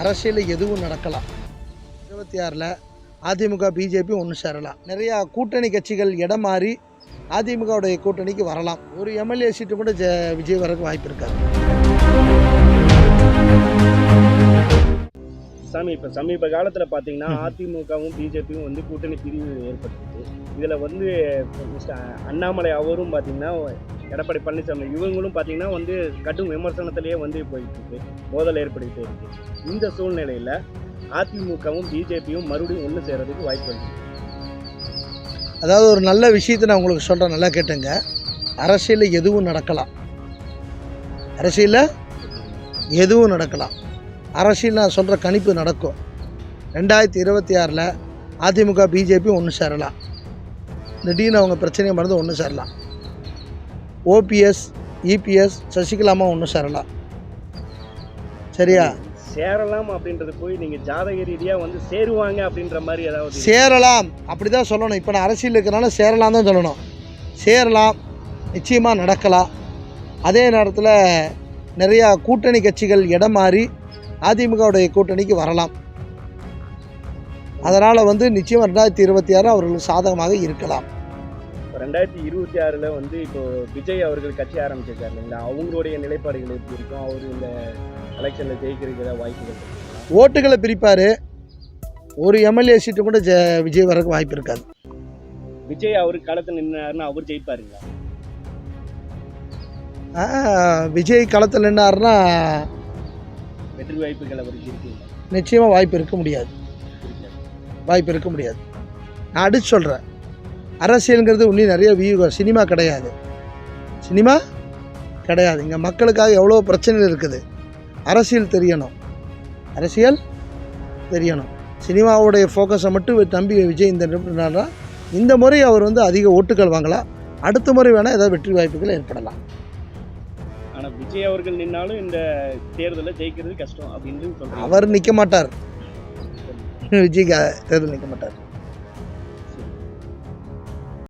அரசியலில் எதுவும் நடக்கலாம். இருபத்தி ஆறில் அதிமுக பிஜேபி ஒன்று சேரலாம். நிறையா கூட்டணி கட்சிகள் இடம் மாறி அதிமுகவுடைய கூட்டணிக்கு வரலாம். ஒரு எம்எல்ஏ சீட்டு கூட ஜெ விஜய் வரக்கு வாய்ப்பு இருக்காது. சாமி இப்போ சமீப காலத்தில் பார்த்தீங்கன்னா அதிமுகவும் பிஜேபியும் வந்து கூட்டணி பிரிவு ஏற்பட்டுச்சு. இதில் வந்து அண்ணாமலை அவரும் பார்த்தீங்கன்னா எடப்பாடி பழனிசாமி இவங்களும் பார்த்தீங்கன்னா வந்து கடும் விமர்சனத்திலேயே வந்து போயிட்டு இருக்கு மோதல் ஏற்படுத்திட்டு இருக்கு. இந்த சூழ்நிலையில் அதிமுகவும் பிஜேபியும் மறுபடியும் ஒன்று சேர்றதுக்கு வாய்ப்பு இருக்கு. அதாவது ஒரு நல்ல விஷயத்தை நான் உங்களுக்கு சொல்கிறேன் நல்லா கேட்டுங்க. அரசியலில் எதுவும் நடக்கலாம். அரசியலில் எதுவும் நடக்கலாம். அரசியல் நான் சொல்கிற கணிப்பு நடக்கும். ரெண்டாயிரத்தி இருபத்தி ஆறில் அதிமுக பிஜேபி ஒன்று சேரலாம். திடீர்னு அவங்க பிரச்சனையை மறந்து ஒன்று சேரலாம். ஓபிஎஸ் இபிஎஸ் சசிகலாமா ஒன்று சேரலாம். சரியா? சேரலாம் அப்படின்றது போய் நீங்கள் ஜாதக ரீதியாக வந்து சேருவாங்க அப்படின்ற மாதிரி ஏதாவது சேரலாம். அப்படி தான் சொல்லணும். இப்போ நான் அரசியல் இருக்கிறனால சேரலாம் தான் சொல்லணும். சேரலாம். நிச்சயமாக நடக்கலாம். அதே நேரத்தில் நிறையா கூட்டணி கட்சிகள் இடம் மாறி அதிமுகவுடைய கூட்டணிக்கு வரலாம். அதனால் வந்து நிச்சயம் ரெண்டாயிரத்தி இருபத்தி ஆறு அவர்களுக்கு சாதகமாக இருக்கலாம். இப்போ ரெண்டாயிரத்தி இருபத்தி ஆறில் வந்து இப்போ விஜய் அவர்கள் கட்சி ஆரம்பிச்சிருக்காரு இல்லைங்களா? அவங்களுடைய நிலைப்பாடுகள் எப்படி இருக்கும்? அவர் இந்த எலெக்ஷனில் ஜெயிக்கிறதுக்கு வாய்ப்புகள்? ஓட்டுகளை பிரிப்பார். ஒரு எம்எல்ஏ சீட்டு கூட ஜெ விஜய் வரக்கு வாய்ப்பு இருக்காது. விஜய் அவர் களத்தில் நின்னாருன்னா அவர் ஜெயிப்பாருங்களா? விஜய் களத்தில் நின்னாருன்னா வெற்றி வாய்ப்புகள் அவருக்கு இருக்குங்களா? நிச்சயமாக வாய்ப்பு இருக்க முடியாது. வாய்ப்பு இருக்க முடியாது. நான் அடிச்சு சொல்கிறேன் அரசியலுங்கிறது இன்னும் நிறைய வியூகம் சினிமா கிடையாது. சினிமா கிடையாது. இங்கே மக்களுக்காக எவ்வளோ பிரச்சனைகள் இருக்குது? அரசியல் தெரியணும். அரசியல் தெரியணும். சினிமாவுடைய ஃபோக்கஸை மட்டும் தம்பி விஜய் இந்த நிமிடம்னா இந்த முறை அவர் வந்து அதிக ஓட்டுகள் வாங்கலாம். அடுத்த முறை வேணால் ஏதாவது வெற்றி வாய்ப்புகள் ஏற்படலாம். ஆனா விஜய் அவர்கள் நின்னாலும் இந்த தேர்தலில் ஜெயிக்கிறது கஷ்டம் அப்படின்னு அவர் நிற்க மாட்டார். விஜய் தேர்தல் நிற்க மாட்டார்.